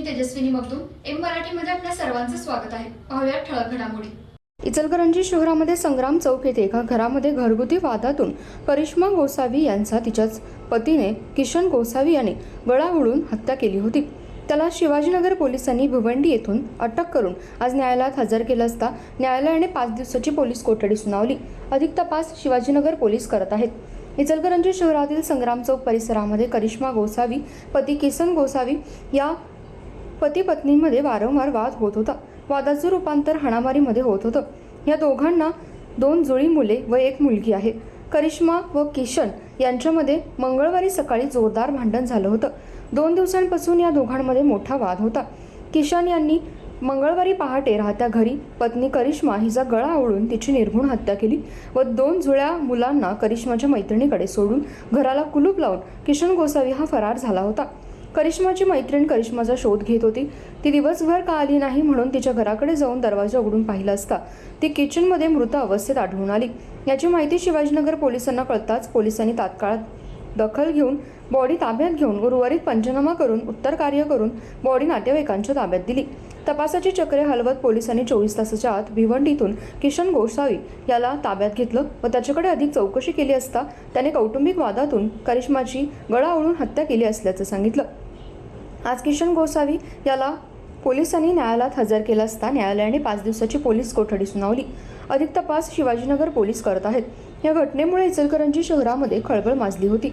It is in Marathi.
मी तेजस्विनी मगदूम एम मराठीमध्ये आपल्या सर्वांचं स्वागत आहे. पाहूया ठळक घडामोडी. इचलकरंजी शहरामध्ये संग्राम चौक येथे एका घरामध्ये घरगुती वादातून करिश्मा गोसावी यांचा तिच्याच पतीने किशन गोसावी याने गळा हत्या केली होती. त्याला शिवाजीनगर पोलिसांनी भिवंडी येथून अटक करून आज न्यायालयात हजर केलं असता न्यायालयाने पाच दिवसाची पोलीस कोठडी सुनावली. अधिक तपास शिवाजीनगर पोलीस करत आहेत. इचलकरंजी शहरातील संग्राम चौक परिसरामध्ये करिश्मा गोसावी पती किसन गोसावी या पती पत्नीमध्ये वारंवार वाद होत होता. वादाचं रूपांतर हाणामारीमध्ये होत होतं. या दोघांना दोन जुळी मुले व एक मुलगी आहे. करिश्मा व किशन यांच्यामध्ये मंगळवारी सकाळी जोरदार भांडण झालं होतं. दोन दिवसांपासून या दोघांमध्ये मोठा वाद होता. किशन यांनी मंगळवारी पहाटे राहत्या घरी पत्नी करिश्मा हिचा गळा ओढून तिची निर्घुण हत्या केली व दोन जुळ्या मुलांना करिश्माच्या मैत्रिणीकडे सोडून घराला कुलूप लावून किशन गोसावी हा फरार झाला होता. करिश्माची मैत्रीण करिश्माचा शोध घेत होती. ती दिवसभर का आली नाही म्हणून तिच्या घराकडे जाऊन दरवाजा उघडून पाहिला असता. ती किचनमध्ये मृत अवस्थेत आढळून आली. याची माहिती शिवाजीनगर पोलिसांना कळताच पोलिसांनी तात्काळ दखल घेऊन बॉडी ताब्यात घेऊन गुरुवारीत पंचनामा करून उत्तर कार्य करून बॉडी नातेवाईकांच्या ताब्यात दिली. तपासाची चक्रे हलवत पोलिसांनी चोवीस तासाच्या आत भिवंडीतून किशन गोसावी याला ताब्यात घेतलं व त्याच्याकडे अधिक चौकशी केली असता त्याने कौटुंबिक वादातून करिश्माची गळा ओळून हत्या केली असल्याचं सांगितलं. आज किशन गोसावी याला पोलिसांनी न्यायालयात हजर केला असता न्यायालयाने पाच दिवसाची पोलीस कोठडी सुनावली. अधिक तपास शिवाजीनगर पोलीस करत आहेत. या घटनेमुळे इचलकरंजी शहरामध्ये खळबळ माजली होती.